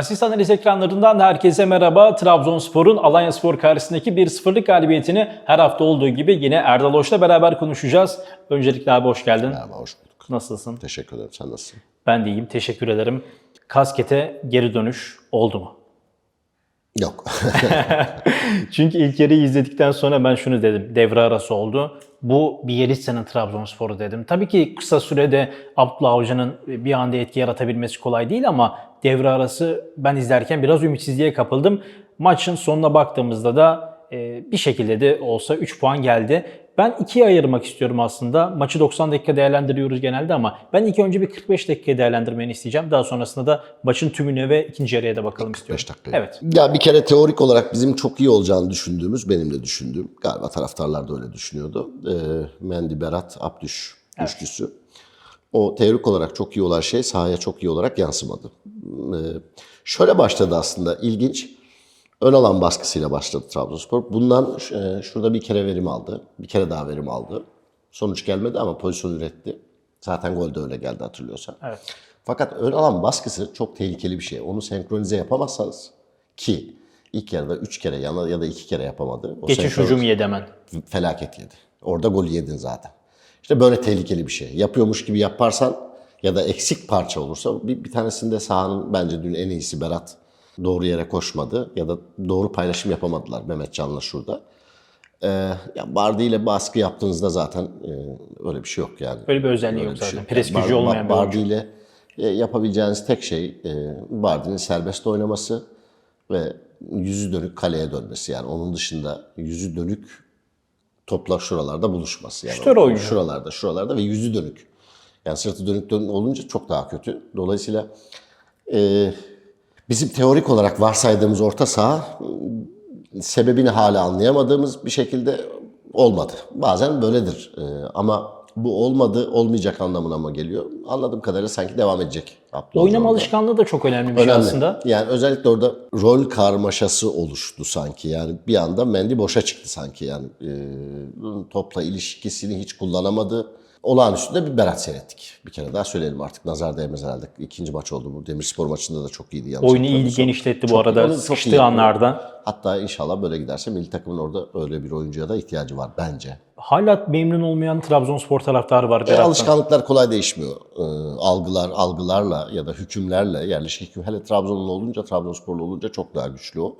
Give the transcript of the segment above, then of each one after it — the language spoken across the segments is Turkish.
Asist analiz ekranlarından herkese merhaba. Trabzonspor'un Alanya Spor karşısındaki 1-0'lık galibiyetini her hafta olduğu gibi yine Erdal Hoş'la beraber konuşacağız. Öncelikle abi hoş geldin. Merhaba, hoş bulduk. Nasılsın? Teşekkür ederim. Sen nasılsın? Ben de iyiyim. Teşekkür ederim. Kaskete geri dönüş oldu mu? Yok. Çünkü ilk yarıyı izledikten sonra ben şunu dedim. Devre arası oldu. Bu bir Yelitsa'nın Trabzonspor'u dedim. Tabii ki kısa sürede Abdullah Avcı'nın bir anda etki yaratabilmesi kolay değil ama devre arası ben izlerken biraz ümitsizliğe kapıldım. Maçın sonuna baktığımızda da e, bir şekilde de olsa 3 puan geldi. Ben ikiye ayırmak istiyorum aslında. Maçı 90 dakika değerlendiriyoruz genelde ama ben ilk önce bir 45 dakika değerlendirmeni isteyeceğim. Daha sonrasında da maçın tümüne ve ikinci yarıya da bakalım istiyorum. 45 dakika. Evet. Ya bir kere teorik olarak bizim çok iyi olacağını düşündüğümüz, benim de düşündüğüm, galiba taraftarlar da öyle düşünüyordu. Ee, Mendy, Berat, Abdüş üçlüsü. O teorik olarak çok iyi olan şey sahaya çok iyi olarak yansımadı. Ee, şöyle başladı aslında ilginç. Ön alan baskısıyla başladı Trabzonspor. Bundan e, şurada bir kere verim aldı. Bir kere daha verim aldı. Sonuç gelmedi ama pozisyon üretti. Zaten gol de öyle geldi hatırlıyorsan. Evet. Fakat ön alan baskısı çok tehlikeli bir şey. Onu senkronize yapamazsanız ki ilk yarıda 3 kere ya da 2 kere yapamadı. O Geçiş hücumu yedi hemen. felaket yedi. Orada golü yedin zaten. İşte böyle tehlikeli bir şey. Yapıyormuş gibi yaparsan ya da eksik parça olursa bir, bir tanesinde sahanın bence dün en iyisi Berat doğru yere koşmadı ya da doğru paylaşım yapamadılar Mehmet Can'la şurada. Ee, ya Bardi ile baskı yaptığınızda zaten e, öyle bir şey yok yani. Böyle bir özelliği Öyle yok bir şey zaten. yok. Pres Yani gücü Bar- olmayan bir Bardi ile e, yapabileceğiniz tek şey e, Bardi'nin serbest oynaması ve yüzü dönük kaleye dönmesi. Yani onun dışında yüzü dönük topla şuralarda buluşması. Yani Şutör oyuncu. Şuralarda, şuralarda ve yüzü dönük. Yani sırtı dönük dön olunca çok daha kötü. Dolayısıyla e, bizim teorik olarak varsaydığımız orta saha m, sebebini hala anlayamadığımız bir şekilde olmadı. Bazen böyledir. E, ama bu olmadı, olmayacak anlamına mı geliyor? Anladığım kadarıyla sanki devam edecek. Abdullah Oynama alışkanlığı da çok önemli bir şey Önemli. aslında. Yani özellikle orada rol karmaşası oluştu sanki. Yani bir anda Mendy boşa çıktı sanki. Yani e, topla ilişkisini hiç kullanamadı. Olağanüstü bir Berat seyrettik. Bir kere daha söyleyelim artık. Nazar değmez herhalde. İkinci maç oldu bu. Demirspor maçında da çok iyiydi. yanlış Oyunu iyi genişletti bu Çok- arada onu çok iyi sıkıştığı yapıyor. anlarda. Hatta inşallah böyle giderse milli takımın orada öyle bir oyuncuya da ihtiyacı var bence. Hala memnun olmayan Trabzonspor taraftarı var E, Berat'tan. alışkanlıklar kolay değişmiyor. E, algılar, algılarla ya da hükümlerle, yerleşik hüküm. Hele Trabzonlu olunca, Trabzonsporlu olunca çok daha güçlü o.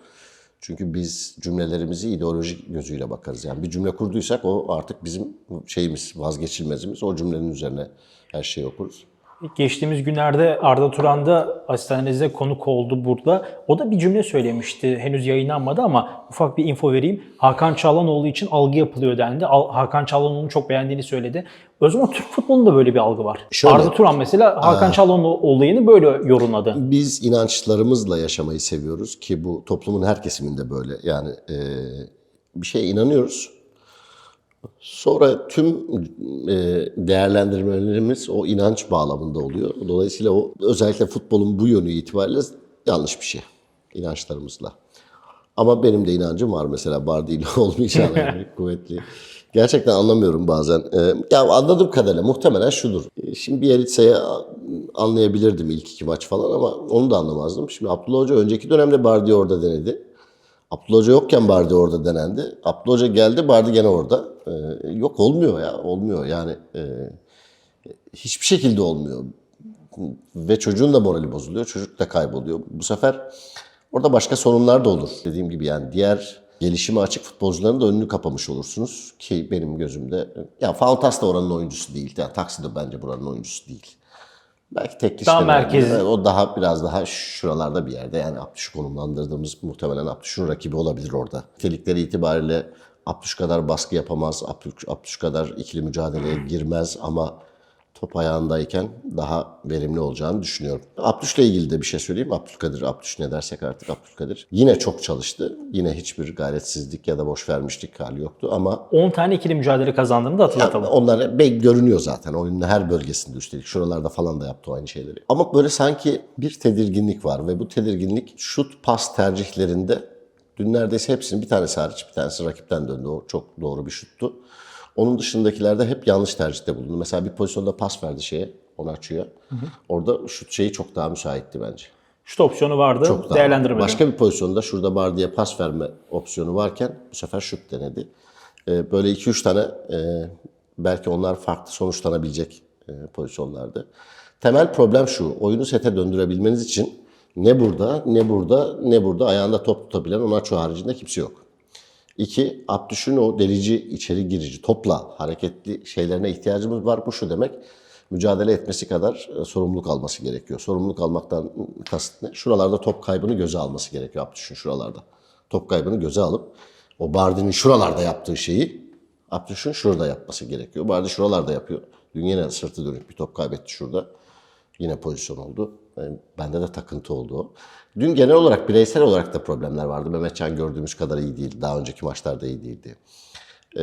Çünkü biz cümlelerimizi ideolojik gözüyle bakarız. Yani bir cümle kurduysak o artık bizim şeyimiz, vazgeçilmezimiz. O cümlenin üzerine her şeyi okuruz. Geçtiğimiz günlerde Arda Turan da asistanınıza konuk oldu burada. O da bir cümle söylemişti. Henüz yayınlanmadı ama ufak bir info vereyim. Hakan Çalhanoğlu için algı yapılıyor dendi. Hakan Çalhanoğlu'nu çok beğendiğini söyledi. O zaman Türk futbolunda böyle bir algı var. Şöyle- Arda Turan mesela Hakan Çalhanoğlu olayını böyle yorumladı. Biz inançlarımızla yaşamayı seviyoruz ki bu toplumun her kesiminde böyle. Yani e, bir şeye inanıyoruz. Sonra tüm e, değerlendirmelerimiz o inanç bağlamında oluyor. Dolayısıyla o özellikle futbolun bu yönü itibariyle yanlış bir şey inançlarımızla. Ama benim de inancım var mesela Bardi ile olmayacağına yani kuvvetli. Gerçekten anlamıyorum bazen. Ee, ya anladığım kadarıyla muhtemelen şudur. Ee, Şimdi bir Yelitsa'yı anlayabilirdim ilk iki maç falan ama onu da anlamazdım. Şimdi Abdullah Hoca önceki dönemde Bardi orada denedi. Abdullah Hoca yokken Bardi orada denendi. Abdullah Hoca geldi Bardi gene orada. Ee, yok olmuyor ya olmuyor yani. e, hiçbir şekilde olmuyor. Ve çocuğun da morali bozuluyor. Çocuk da kayboluyor. Bu sefer orada başka sorunlar da olur. Dediğim gibi yani diğer gelişime açık futbolcuların da önünü kapamış olursunuz. Ki benim gözümde ya Faltas da oranın oyuncusu değil. Yani Taksi de bence buranın oyuncusu değil. Belki tek Daha işte merkezi. yani o daha biraz daha şuralarda bir yerde. Yani Abdüş konumlandırdığımız muhtemelen Abdüş'ün rakibi olabilir orada. Nitelikleri itibariyle Abdüş kadar baskı yapamaz. Abdüş, Abdüş kadar ikili mücadeleye girmez ama top ayağındayken daha verimli olacağını düşünüyorum. Abdüş'le ilgili de bir şey söyleyeyim. Abdülkadir, Abdüş ne dersek artık Abdülkadir. Yine çok çalıştı. Yine hiçbir gayretsizlik ya da boş vermişlik hali yoktu ama 10 tane ikili mücadele kazandığını da hatırlatalım. onlar be- görünüyor zaten oyunun her bölgesinde üstelik. Şuralarda falan da yaptı aynı şeyleri. Ama böyle sanki bir tedirginlik var ve bu tedirginlik şut pas tercihlerinde dün neredeyse hepsinin bir tanesi hariç bir tanesi rakipten döndü. O çok doğru bir şuttu. Onun dışındakilerde hep yanlış tercihte bulundu. Mesela bir pozisyonda pas verdi şeye, Onaçu'ya. Orada şut şeyi çok daha müsaitti bence. Şut opsiyonu vardı. Çok değerlendirmedi. Başka bir pozisyonda şurada Bardi'ye pas verme opsiyonu varken bu sefer şut denedi. Ee, böyle 2-3 tane e, belki onlar farklı sonuçlanabilecek e, pozisyonlardı. Temel problem şu. Oyunu sete döndürebilmeniz için ne burada, ne burada, ne burada ayağında top tutabilen Onaço haricinde kimse yok. İki, Abdüş'ün o delici, içeri girici, topla hareketli şeylerine ihtiyacımız var. Bu şu demek, mücadele etmesi kadar e, sorumluluk alması gerekiyor. Sorumluluk almaktan kasıt ne? Şuralarda top kaybını göze alması gerekiyor Abdüş'ün şuralarda. Top kaybını göze alıp o Bardi'nin şuralarda yaptığı şeyi Abdüş'ün şurada yapması gerekiyor. Bardi şuralarda yapıyor. Dün yine sırtı dönük bir top kaybetti şurada. Yine pozisyon oldu. Yani bende de takıntı oldu o. Dün genel olarak bireysel olarak da problemler vardı. Mehmetcan gördüğümüz kadar iyi değildi. Daha önceki maçlarda iyi değildi. Ee,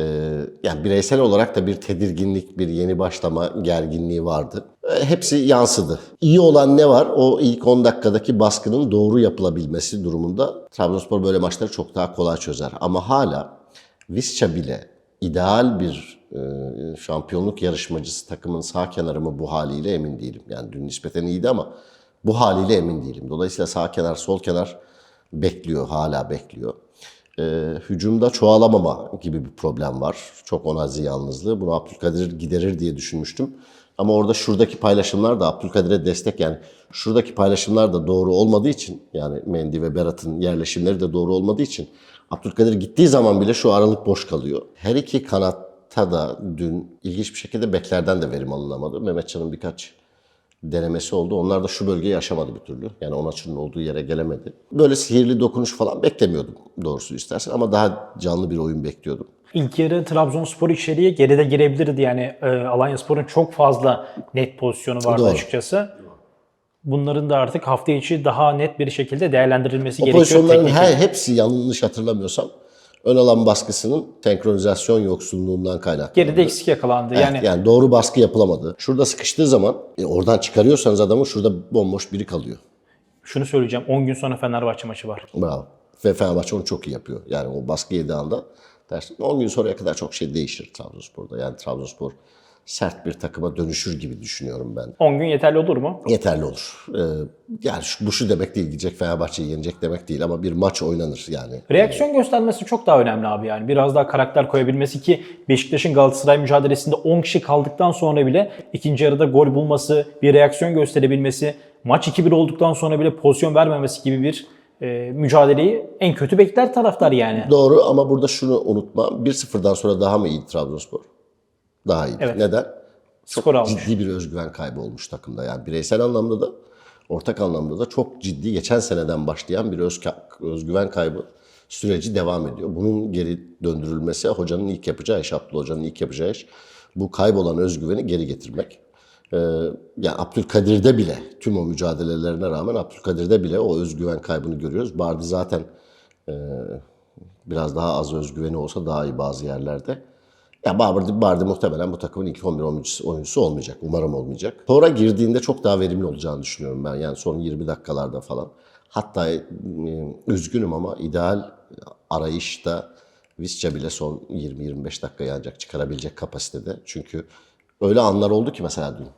yani bireysel olarak da bir tedirginlik, bir yeni başlama gerginliği vardı. Ee, hepsi yansıdı. İyi olan ne var? O ilk 10 dakikadaki baskının doğru yapılabilmesi durumunda Trabzonspor böyle maçları çok daha kolay çözer. Ama hala Visca bile ideal bir e, şampiyonluk yarışmacısı takımın sağ kenarı mı bu haliyle emin değilim. Yani dün nispeten iyiydi ama bu haliyle emin değilim. Dolayısıyla sağ kenar, sol kenar bekliyor, hala bekliyor. E, hücumda çoğalamama gibi bir problem var. Çok onazi yalnızlığı. Bunu Abdülkadir giderir diye düşünmüştüm. Ama orada şuradaki paylaşımlar da Abdülkadir'e destek yani şuradaki paylaşımlar da doğru olmadığı için yani Mendy ve Berat'ın yerleşimleri de doğru olmadığı için Abdülkadir gittiği zaman bile şu aralık boş kalıyor. Her iki kanatta da dün ilginç bir şekilde beklerden de verim alınamadı. Mehmetcan'ın birkaç denemesi oldu. Onlar da şu bölgeyi aşamadı bir türlü. Yani Onaçı'nın olduğu yere gelemedi. Böyle sihirli dokunuş falan beklemiyordum doğrusu istersen ama daha canlı bir oyun bekliyordum. İlk yarı Trabzonspor içeriye geride girebilirdi. Yani e, Alanyaspor'un çok fazla net pozisyonu vardı Doğru. açıkçası. Bunların da artık hafta içi daha net bir şekilde değerlendirilmesi O gerekiyor. pozisyonların teknik her, hepsi yanlış hatırlamıyorsam ön alan baskısının senkronizasyon yoksunluğundan kaynaklı. Geride eksik yakalandı. Yani Yani doğru baskı yapılamadı. Şurada sıkıştığı zaman e, oradan çıkarıyorsanız adamı şurada bomboş biri kalıyor. şunu söyleyeceğim. 10 gün sonra Fenerbahçe maçı var. Bravo. Ve Fenerbahçe onu çok iyi yapıyor. Yani o baskı yediği anda dersin 10 gün sonraya kadar çok şey değişir Trabzonspor'da. Yani Trabzonspor sert bir takıma dönüşür gibi düşünüyorum ben. 10 gün yeterli olur mu? Yeterli olur. Ee, yani şu, bu şu demek değil, gidecek Fenerbahçe'yi yenecek demek değil ama bir maç oynanır yani. Reaksiyon göstermesi çok daha önemli abi yani. Biraz daha karakter koyabilmesi ki Beşiktaş'ın Galatasaray mücadelesinde 10 kişi kaldıktan sonra bile ikinci yarıda gol bulması, bir reaksiyon gösterebilmesi, maç 2-1 olduktan sonra bile pozisyon vermemesi gibi bir e, mücadeleyi en kötü bekler taraftar yani. Doğru ama burada şunu unutma. 1-0'dan sonra daha mı iyiydi Trabzonspor? Daha iyiydi. Evet. Neden? Çok Skor almış. ciddi bir özgüven kaybı olmuş takımda. Yani bireysel anlamda da ortak anlamda da çok ciddi geçen seneden başlayan bir öz, özgüven kaybı süreci devam ediyor. Bunun geri döndürülmesi hocanın ilk yapacağı iş, Abdullah Hoca'nın ilk yapacağı iş bu kaybolan özgüveni geri getirmek. Ee, yani Abdülkadir'de bile tüm o mücadelelerine rağmen Abdülkadir'de bile o özgüven kaybını görüyoruz. Bardi zaten e, biraz daha az özgüveni olsa daha iyi bazı yerlerde. Ya Bardi, Bardi muhtemelen bu takımın ilk 11 oyuncusu, oyuncusu olmayacak. Umarım olmayacak. Sonra girdiğinde çok daha verimli olacağını düşünüyorum ben. Yani son 20 dakikalarda falan. Hatta e, üzgünüm ama ideal arayışta Visca bile son 20-25 dakikayı ancak çıkarabilecek kapasitede. Çünkü öyle anlar oldu ki mesela dün.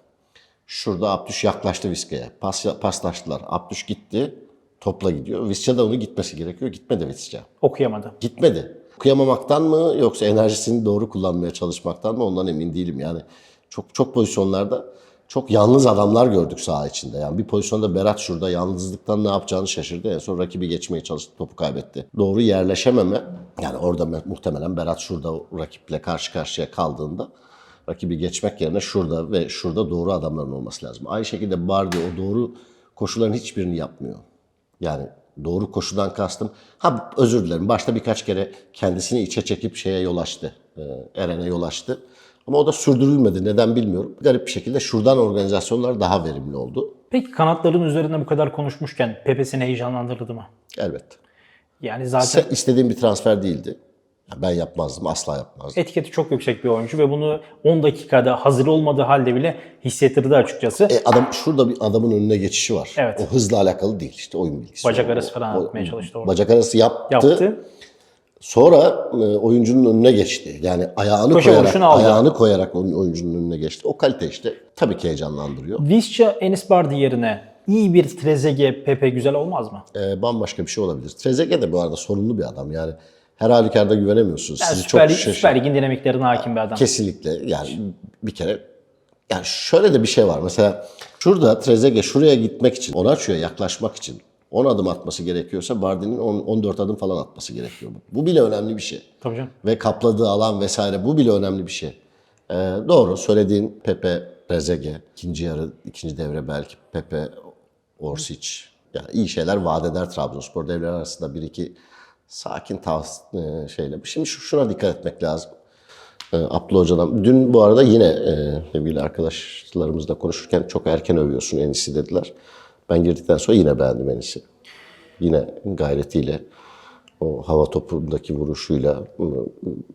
Şurada Abdüş yaklaştı Visca'ya. Pas, paslaştılar. Abdüş gitti. Topla gidiyor. Visca da onu gitmesi gerekiyor. Gitmedi Visca. Okuyamadı. Gitmedi. Okuyamamaktan mı yoksa enerjisini doğru kullanmaya çalışmaktan mı ondan emin değilim. Yani çok çok pozisyonlarda çok yalnız adamlar gördük saha içinde. Yani bir pozisyonda Berat şurada yalnızlıktan ne yapacağını şaşırdı. En son rakibi geçmeye çalıştı, topu kaybetti. Doğru yerleşememe. Yani orada mu- muhtemelen Berat şurada rakiple karşı karşıya kaldığında rakibi geçmek yerine şurada ve şurada doğru adamların olması lazım. Aynı şekilde Bardi o doğru koşuların hiçbirini yapmıyor. Yani doğru koşudan kastım. Ha özür dilerim. Başta birkaç kere kendisini içe çekip şeye yol açtı. Ee, Eren'e yol açtı. Ama o da sürdürülmedi. Neden bilmiyorum. Garip bir şekilde şuradan organizasyonlar daha verimli oldu. Peki kanatların üzerinde bu kadar konuşmuşken Pepe seni heyecanlandırdı mı? Elbette. Yani zaten istediğim bir transfer değildi. Ben yapmazdım. Asla yapmazdım. etiketi çok yüksek bir oyuncu ve bunu 10 dakikada hazır olmadığı halde bile hissettirdi açıkçası. E adam şurada bir adamın önüne geçişi var. Evet. O hızla alakalı değil işte oyun bilgisi. Bacak arası falan o- atmaya çalıştı orada. Bacak arası yaptı. Yaptı. Sonra e, oyuncunun önüne geçti. Yani ayağını Köşe koyarak, ayağını koyarak oyuncunun önüne geçti. O kalite işte tabii ki heyecanlandırıyor. Visca Enis Bardi yerine iyi bir Trezeguet, Pepe güzel olmaz mı? Ee, bambaşka bir şey olabilir. Trezeguet de bu arada sorunlu bir adam. Yani her halükarda güvenemiyorsunuz. Yani Sizi Süper, çok Lig- şaşır- Süper Lig'in dinamiklerine hakim bir adam. Kesinlikle. Yani bir kere yani şöyle de bir şey var. Mesela şurada Trezeguet şuraya gitmek için, Onaçu'ya yaklaşmak için 10 adım atması gerekiyorsa Bardi'nin 10 14 adım falan atması gerekiyor. Bu bile önemli bir şey. Tabii canım. Ve kapladığı alan vesaire bu bile önemli bir şey. Ee, doğru söylediğin Pepe, Trezeguet, ikinci yarı, ikinci devre belki Pepe, Orsic. Yani iyi şeyler vaat eder Trabzonspor devreler arasında bir iki sakin tavs e, şeyle. Şimdi şu- şuna dikkat etmek lazım. Abdullah Hoca'dan. Dün bu arada yine e, sevgili arkadaşlarımızla konuşurken çok erken övüyorsun Enis'i dediler. Ben girdikten sonra yine beğendim Enis'i. Yine gayretiyle o hava topundaki vuruşuyla e,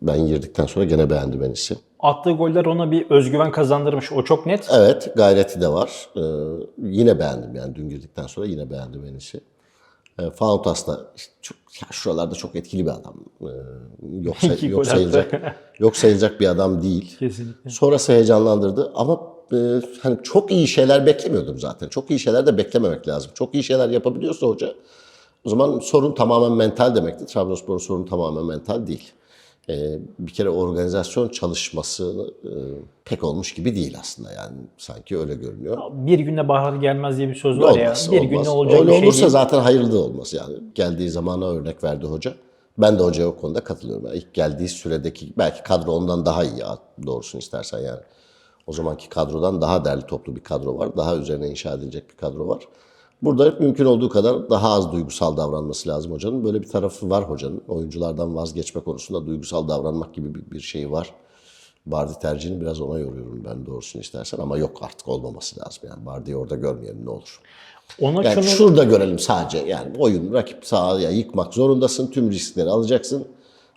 ben girdikten sonra gene beğendim Enis'i. Attığı goller ona bir özgüven kazandırmış. O çok net. Evet gayreti de var. Ee, yine beğendim yani dün girdikten sonra yine beğendim Enis'i. E, da işte çok, ya şuralarda çok etkili bir adam. Ee, yok, say- yok sayılacak, yok sayılacak bir adam değil. Kesinlikle. Sonrası heyecanlandırdı ama e, hani çok iyi şeyler beklemiyordum zaten. Çok iyi şeyler de beklememek lazım. Çok iyi şeyler yapabiliyorsa hoca o zaman sorun tamamen mental demektir. Trabzonspor'un sorunu tamamen mental değil. E, bir kere organizasyon çalışması e, pek olmuş gibi değil aslında yani sanki öyle görünüyor. Bir günde bahar gelmez diye bir söz var Olmaz, ya. Bir olmaz. günde olacak Öyle bir şey olursa değil. zaten hayırlı olmaz yani. Geldiği zamana örnek verdi hoca. Ben de hocaya o konuda katılıyorum. Yani ilk geldiği süredeki belki kadro ondan daha iyi ya, doğrusunu istersen yani. O zamanki kadrodan daha derli toplu bir kadro var. Daha üzerine inşa edilecek bir kadro var. Burada hep mümkün olduğu kadar daha az duygusal davranması lazım hocanın. Böyle bir tarafı var hocanın. Oyunculardan vazgeçme konusunda duygusal davranmak gibi bir, bir şey var. Bardi tercihini biraz ona yoruyorum ben doğrusunu istersen ama yok artık olmaması lazım. Yani Bardi'yi orada görmeyelim ne olur. Ona Yani şunu şurada görelim sadece. Yani oyun rakip sahaya yıkmak zorundasın. Tüm riskleri alacaksın.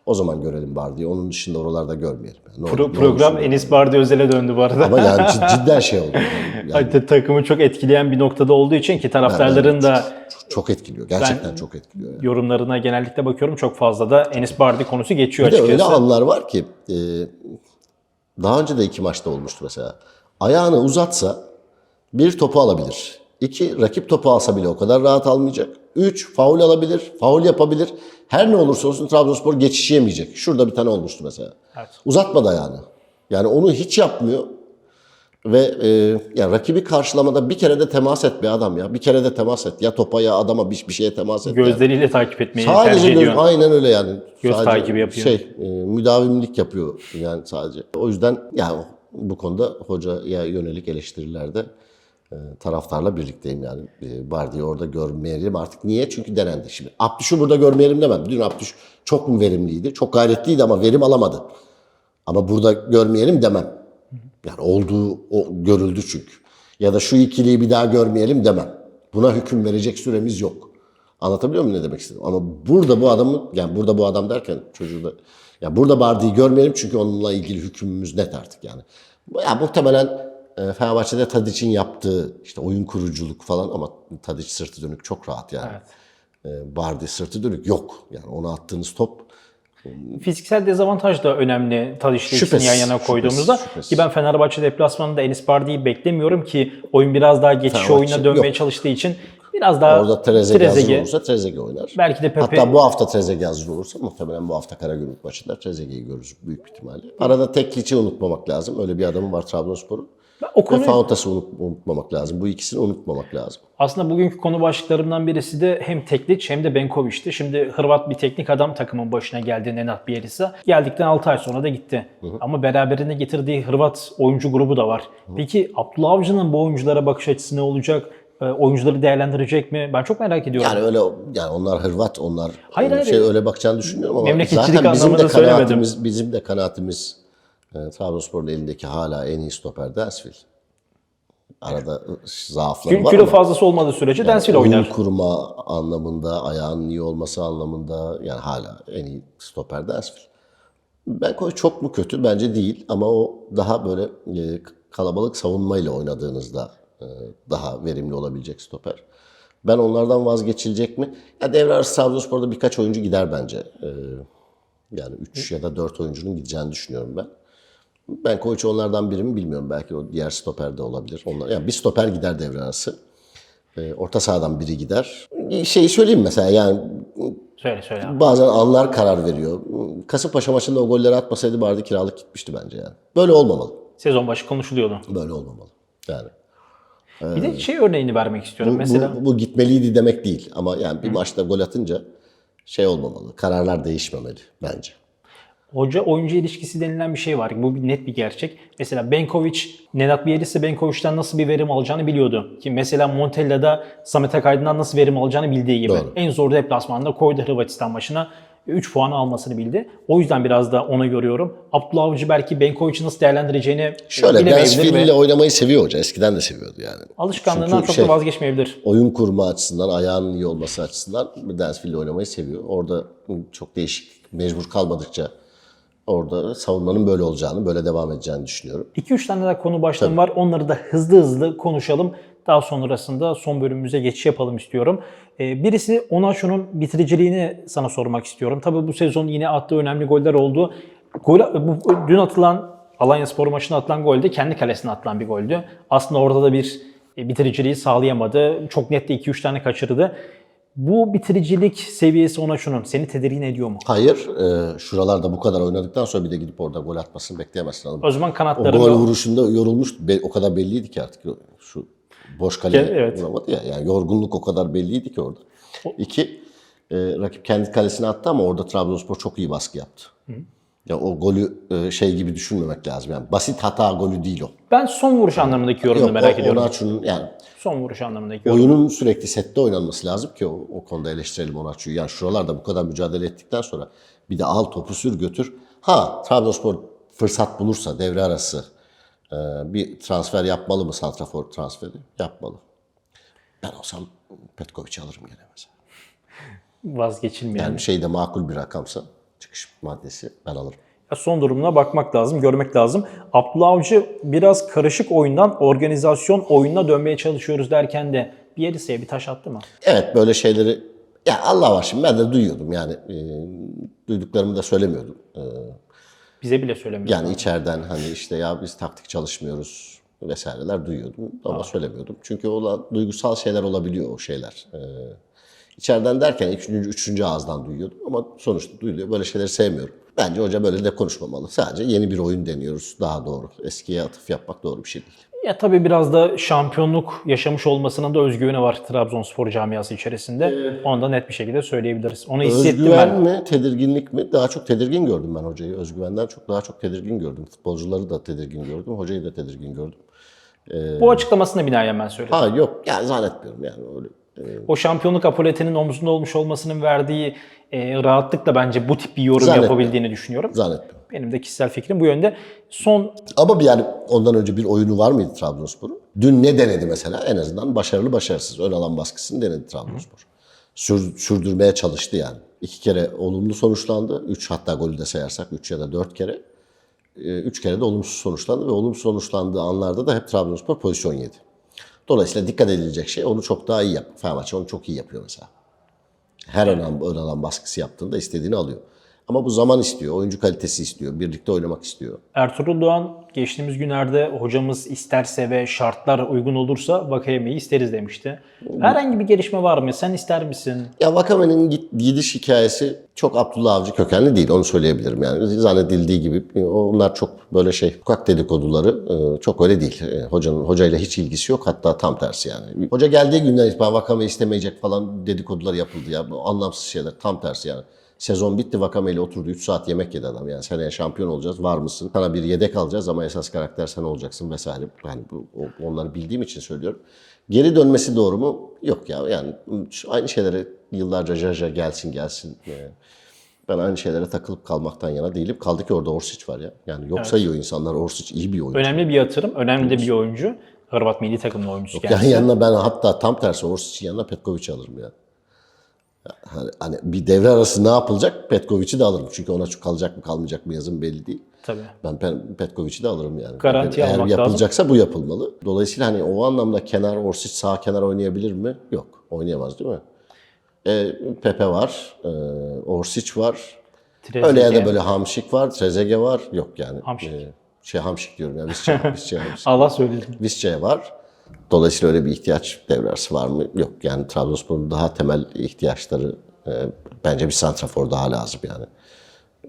O zaman görelim Bardi'yi. Onun dışında oralarda görmeyelim. Yani pro- ne program Enis Bardi Özel'e döndü bu arada. Ama yani cid- cidden şey oldu. Yani Hatta takımı çok etkileyen bir noktada olduğu için ki taraftarların da çok etkiliyor. Gerçekten çok etkiliyor. Yani. yorumlarına genellikle bakıyorum çok fazla da Enis Bardi konusu geçiyor Bir de öyle açıkçası. anlar var ki e, daha önce de iki maçta olmuştu mesela. Ayağını uzatsa bir topu alabilir. İki rakip topu alsa bile o kadar rahat almayacak. Üç faul alabilir, faul yapabilir. Her ne olursa olsun Trabzonspor geçişemeyecek. Şurada bir tane olmuştu mesela. Evet. Uzatmadı ayağını. Yani onu hiç yapmıyor. Ve e, yani rakibi karşılamada bir kere de temas et bir adam ya. Bir kere de temas et. Ya topa ya adama bir, bir şeye temas et. yani. Gözleriyle takip etmeyi Sadece tercih göz, ediyor. aynen öyle yani. Göz Sadece takibi yapıyor. Şey, e, müdavimlik yapıyor yani sadece. O yüzden yani bu konuda hocaya yönelik eleştirilerde taraftarla birlikteyim yani. E, Bardi'yi orada görmeyelim artık. Niye? Çünkü denendi şimdi. Abdüş'ü burada görmeyelim demem. Dün Abdüş çok mu verimliydi? Çok gayretliydi ama verim alamadı. Ama burada görmeyelim demem. Yani olduğu o görüldü çünkü. Ya da şu ikiliyi bir daha görmeyelim demem. Buna hüküm verecek süremiz yok. Anlatabiliyor muyum ne demek istedim? Ama burada bu adamı, yani burada bu adam derken çocuğu da, ya burada Bardi'yi görmeyelim çünkü onunla ilgili hükmümüz net artık yani. Ya muhtemelen e, Fenerbahçe'de Tadic'in yaptığı işte oyun kuruculuk falan ama Tadic sırtı dönük çok rahat yani. E, Bardi sırtı dönük yok. Yani ona attığınız top Fiziksel dezavantaj da önemli Tadiç'le ikisini yan yana koyduğumuzda. şüphesiz, şüphesiz. Ki ben Fenerbahçe deplasmanında Enis Bardi'yi beklemiyorum ki oyun biraz daha geçiş oyuna dönmeye yok. çalıştığı için biraz daha Orada Trezeguet hazır Trezeguet, olursa Trezeguet oynar. belki de Pepe Hatta bu hafta Trezeguet hazır olursa muhtemelen bu hafta Karagümrük maçında Trezeguet'i görürüz büyük ihtimalle. Arada tekliçi unutmamak lazım. Öyle bir adamı var Trabzonspor'un. O konuyu Fauntas'ı unut- unutmamak lazım. Bu ikisini unutmamak lazım. Aslında bugünkü konu başlıklarımdan birisi de hem Tekliç hem de Benkovic'ti. Şimdi Hırvat bir teknik adam takımın başına geldi Nenad Bielitsa. Geldikten 6 ay sonra da gitti. Ama beraberinde getirdiği Hırvat oyuncu grubu da var. Peki Abdullah Avcı'nın bu oyunculara bakış açısı ne olacak? Ee, Oyuncuları değerlendirecek mi? Ben çok merak ediyorum. Yani öyle yani onlar Hırvat, onlar Hayır, şey öyle bakacağını düşünmüyorum ama zaten bizim de kanaatimiz bizim de kanaatimiz e, Trabzonspor'un elindeki hala en iyi stoper Densville. Arada zaafları Kilo var kilo ama fazlası olmadığı sürece Densville oyun oynar. kurma anlamında, ayağının iyi olması anlamında yani hala en iyi stoper Densville. Ben koy çok mu kötü? Bence değil ama o daha böyle e, kalabalık savunmayla oynadığınızda e, daha verimli olabilecek stoper. Ben onlardan vazgeçilecek mi? Ya devre arası Trabzonspor'da birkaç oyuncu gider bence. E, yani 3 ya da 4 oyuncunun gideceğini düşünüyorum ben. Ben Koç onlardan biri mi bilmiyorum. Belki o diğer stoper de olabilir. Onlar, yani bir stoper gider devre arası. e, orta sahadan biri gider. Şeyi söyleyeyim mesela yani Söyle söyle abi. bazen anlar karar veriyor. Kasımpaşa maçında o golleri atmasaydı Bardi kiralık gitmişti bence yani. Böyle olmamalı. Sezon başı konuşuluyordu. Böyle olmamalı. Yani Bir de şey örneğini vermek istiyorum. Mesela bu, bu gitmeliydi demek değil ama yani bir maçta gol atınca şey olmamalı. Kararlar değişmemeli bence. Hoca oyuncu ilişkisi denilen bir şey var. Bu net bir gerçek. Mesela Benkovic, Nenad Bielitsa Benkovic'ten nasıl bir verim alacağını biliyordu. Ki mesela Montella'da Samet Akaydın'dan nasıl verim alacağını bildiği gibi. Doğru. En zor deplasmanda koydu Hırvatistan maçına. 3 puanı almasını bildi. O yüzden biraz da ona görüyorum. Abdullah Avcı belki Benkovic'i nasıl değerlendireceğini Şöyle Dansville ve oynamayı seviyor hoca. Eskiden de seviyordu yani. alışkanlığından Çünkü çok şey- da vazgeçmeyebilir. oyun kurma açısından, ayağının iyi olması açısından ile oynamayı seviyor. Orada çok değişik, mecbur kalmadıkça orada savunmanın böyle olacağını, böyle devam edeceğini düşünüyorum. 2-3 tane daha konu başlığım var. Onları da hızlı hızlı konuşalım. Daha sonrasında son bölümümüze geçiş yapalım istiyorum. Ee, Birisi Onaçu'nun bitiriciliğini sana sormak istiyorum. Tabii bu sezon yine attığı önemli goller oldu. Gol, bu, dün atılan Alanya Spor maçına atılan gol de kendi kalesine atılan bir goldü. Aslında orada da bir e, bitiriciliği sağlayamadı. Çok net de 2-3 tane kaçırdı. Bu bitiricilik seviyesi Onaçu'nun seni tedirgin ediyor mu? Hayır, e, şuralarda bu kadar oynadıktan sonra bir de gidip orada gol atmasını bekleyemezsin. Mı? O zaman O kanatları gol vuruşunda yorulmuş, o kadar belliydi ki artık şu boş kaleye evet. vuramadı ya. Yani yorgunluk o kadar belliydi ki orada. İki, e, rakip kendi kalesine attı ama orada Trabzonspor çok iyi baskı yaptı. Ya o golü e, şey gibi düşünmemek lazım yani. Basit hata golü değil o. Ben son vuruş anlamındaki yorumunu Yok, merak o, ediyorum. Onaçu'nun yani Son vuruş anlamındaki yorum. oyunun sürekli sette oynanması lazım ki o, o konuda eleştirelim Onaçu'yu. Yani şuralarda bu kadar mücadele ettikten sonra bir de al topu sür götür. Ha Trabzonspor fırsat bulursa devre arası e, bir transfer yapmalı mı santrafor transferi? Yapmalı. Ben olsam Petkovic'i alırım gene mesela. Vazgeçilmeyen. Yani şeyde makul bir rakamsa çıkış maddesi ben alırım. Ya Son durumuna bakmak lazım, görmek lazım. Abdullah Avcı biraz karışık oyundan organizasyon oyununa dönmeye çalışıyoruz derken de bir Bielitsa'ya bir taş attı mı? Evet böyle şeyleri ya Allah var şimdi ben de duyuyordum yani e, duyduklarımı da söylemiyordum. E, Bize bile söylemiyor. Yani içeriden hani işte ya biz taktik çalışmıyoruz vesaireler duyuyordum ama söylemiyordum. Çünkü olan duygusal şeyler olabiliyor o şeyler. Ee, içeriden derken üçüncü, üçüncü ağızdan duyuyordum ama sonuçta duyuluyor. Böyle şeyleri sevmiyorum. Bence hoca böyle de konuşmamalı. Sadece yeni bir oyun deniyoruz daha doğru. Eskiye atıf yapmak doğru bir şey değil. Ya tabii biraz da şampiyonluk yaşamış olmasının da özgüveni var Trabzonspor camiası içerisinde. Onu da net bir şekilde söyleyebiliriz. Onu hissettim Özgüven ben. mi, tedirginlik mi? Daha çok tedirgin gördüm ben hocayı. Özgüvenden çok daha çok tedirgin gördüm. Futbolcuları da tedirgin gördüm, hocayı da tedirgin gördüm. Bu açıklamasına binaen ben söyledim. Ha yok, yani zannetmiyorum yani öyle. O şampiyonluk apoletinin omzunda olmuş olmasının verdiği e, rahatlıkla bence bu tip bir yorum Zannetmiyorum. yapabildiğini düşünüyorum. Zannetmiyorum. Benim de kişisel fikrim bu yönde. Son Ama bir yani ondan önce bir oyunu var mıydı Trabzonspor'un? Dün ne denedi mesela? En azından başarılı başarısız. Ön alan baskısını denedi Trabzonspor. Sür- sürdürmeye çalıştı yani. İki kere olumlu sonuçlandı. Üç hatta golü de sayarsak üç ya da dört kere. Ee, Üç kere de olumsuz sonuçlandı ve olumsuz sonuçlandığı anlarda da hep Trabzonspor pozisyon yedi. Dolayısıyla dikkat edilecek şey onu çok daha iyi yap. Fenerbahçe onu çok iyi yapıyor mesela. Her alan, ön alan baskısı yaptığında istediğini alıyor. Ama bu zaman istiyor, oyuncu kalitesi istiyor, birlikte oynamak istiyor. Ertuğrul Doğan geçtiğimiz günlerde hocamız isterse ve şartlar uygun olursa Vakayeme'yi isteriz demişti. Herhangi bir gelişme var mı? Sen ister misin? Ya Vakame'nin gidiş hikayesi çok Abdullah Avcı kökenli değil onu söyleyebilirim yani. Zannedildiği gibi onlar çok böyle şey sokak dedikoduları e, çok öyle değil. E, Hocanın hocayla hiç ilgisi yok hatta tam tersi yani. Hoca geldiği günden itibaren Vakame istemeyecek falan dedikodular yapıldı ya. Bu anlamsız şeyler tam tersi yani. Sezon bitti Vakame oturdu 3 saat yemek yedi adam yani seneye şampiyon olacağız var mısın? Sana bir yedek alacağız ama esas karakter sen olacaksın vesaire. Yani bu, onları bildiğim için söylüyorum. Geri dönmesi doğru mu? Yok ya yani aynı şeylere yıllarca jaja gelsin gelsin. Ee, Ben aynı şeylere takılıp kalmaktan yana değilim. Kaldı ki orada Orsic var ya. Yani yok sayıyor insanlar Orsic iyi bir oyuncu. Önemli bir yatırım, önemli de bir oyuncu. Hırvat milli takımın oyuncusu Yani kendisi. yanına ben hatta tam tersi Orsic'in yanına Petkovic alırım ya. Hani, hani bir devre arası ne yapılacak? Petkovic'i de alırım. Çünkü ona çok kalacak mı kalmayacak mı yazın belli değil. Tabii. Ben Pe- Petkovic'i de alırım yani. Garantiye Eğer almak yapılacaksa bu yapılmalı. Dolayısıyla hani o anlamda kenar Orsic sağ kenar oynayabilir mi? Yok. Oynayamaz değil mi? E, Pepe var. E, Orsic var. Trezeguet. Öyle ya da böyle Hamşik var. Trezeguet var. Yok yani. Hamşik. E, şey Hamşik diyorum ya. Visca, Visca. Allah söyledi. Visca var. Dolayısıyla öyle bir ihtiyaç devresi var mı? Yok. Yani Trabzonspor'un daha temel ihtiyaçları e, bence bir santrafor daha lazım yani.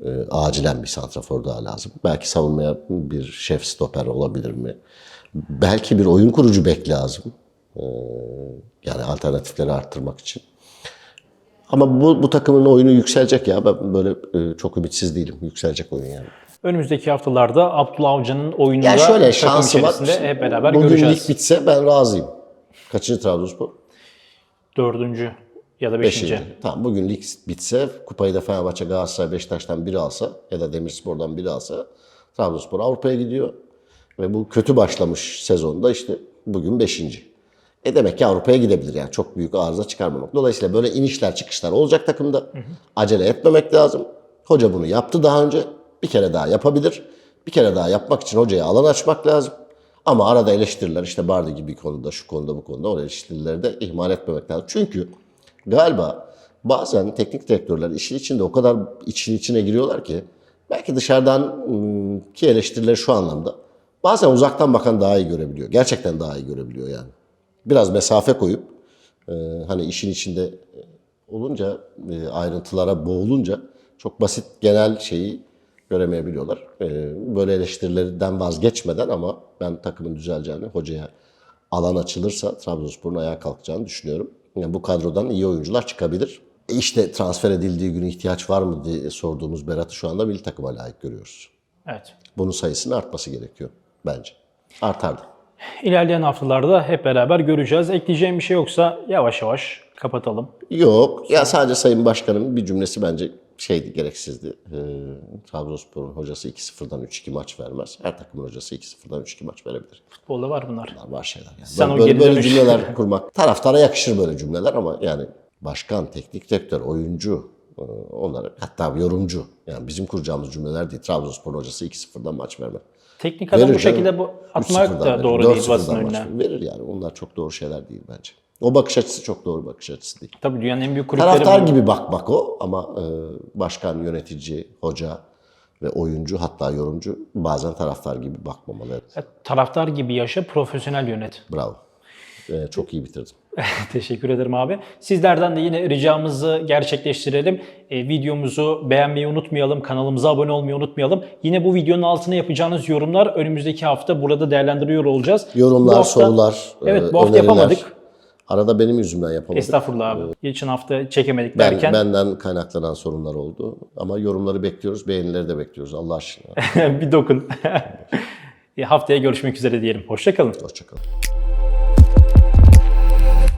E, acilen bir santrafor daha lazım. Belki savunmaya bir şef stoper olabilir mi? Belki bir oyun kurucu bek lazım. E, yani alternatifleri arttırmak için. Ama bu, bu takımın oyunu yükselecek ya. Ben böyle e, çok ümitsiz değilim. Yükselecek oyun yani. Önümüzdeki haftalarda Abdullah Avcı'nın oyununda Ya şöyle şansı var. hep beraber Bugün göreceğiz. lig bitse ben razıyım. Kaçıncı Trabzonspor? Dördüncü ya da beşinci. Beşinci. Tamam bugün lig bitse kupayı da Fenerbahçe, Galatasaray, Beşiktaş'tan biri alsa ya da Demirspor'dan biri alsa Trabzonspor Avrupa'ya gidiyor. Ve bu kötü başlamış sezonda işte bugün beşinci. E demek ki Avrupa'ya gidebilir yani çok büyük arıza çıkarmamak. Dolayısıyla böyle inişler çıkışlar olacak takımda. Acele etmemek lazım. Hoca bunu yaptı daha önce. Bir kere daha yapabilir. Bir kere daha yapmak için hocaya alan açmak lazım. Ama arada eleştiriler işte Bardi gibi konuda, şu konuda, bu konuda o eleştirileri de ihmal etmemek lazım. Çünkü galiba bazen teknik direktörler işin içinde o kadar için içine giriyorlar ki belki dışarıdan ım, ki eleştirileri şu anlamda bazen uzaktan bakan daha iyi görebiliyor. Gerçekten daha iyi görebiliyor yani. Biraz mesafe koyup e, hani işin içinde e, olunca ayrıntılara boğulunca çok basit genel şeyi göremeyebiliyorlar. E, böyle eleştirilerden vazgeçmeden ama ben takımın düzeleceğini, hocaya alan açılırsa Trabzonspor'un ayağa kalkacağını düşünüyorum. Yani bu kadrodan iyi oyuncular çıkabilir. E işte transfer edildiği gün ihtiyaç var mı diye sorduğumuz Berat'ı şu anda milli takıma layık görüyoruz. Evet. Bunun sayısının artması gerekiyor bence. Artardı. İlerleyen haftalarda hep beraber göreceğiz. Ekleyeceğim bir şey yoksa yavaş yavaş kapatalım. Yok. Ya sadece Sayın Başkan'ın bir cümlesi bence şeydi, gereksizdi. Ee, Trabzonspor'un hocası 2-0'dan 3-2 maç vermez. Her takımın hocası 2-0'dan 3-2 maç verebilir. Futbolda var bunlar. Bunlar var şeyler yani. Sen o böyle, geri böyle cümleler kurmak. Taraftara yakışır böyle cümleler ama yani başkan, teknik direktör, oyuncu, e, onlara hatta yorumcu. Yani bizim kuracağımız cümleler değil. Trabzonspor hocası 2-0'dan maç vermez. Teknik adam bu Verir canım. şekilde bu atmak 3-0'dan da doğru değil 4-0'dan basın önüne. Verir yani. Onlar çok doğru şeyler değil bence. O bakış açısı çok doğru bakış açısı değil. Tabii dünyanın en büyük kulüpleri Taraftar bu. gibi bakmak o ama e, başkan, yönetici, hoca ve oyuncu hatta yorumcu bazen taraftar gibi bakmamalı. E, Taraftar gibi yaşa, profesyonel yönet. Bravo. E, çok iyi bitirdim. Teşekkür ederim abi. Sizlerden de yine ricamızı gerçekleştirelim. E, videomuzu beğenmeyi unutmayalım. Kanalımıza abone olmayı unutmayalım. Yine bu videonun altına yapacağınız yorumlar önümüzdeki hafta burada değerlendiriyor olacağız. Yorumlar, Bu hafta- sorular, Evet e, bu hafta öneriler. yapamadık. Arada benim yüzümden yapamadık. Estağfurullah abi. Geçen hafta çekemedik Ben, derken benden kaynaklanan sorunlar oldu. Ama yorumları bekliyoruz, beğenileri de bekliyoruz Allah aşkına. bir dokun. E, Haftaya görüşmek üzere diyelim. Hoşçakalın. Hoşçakalın.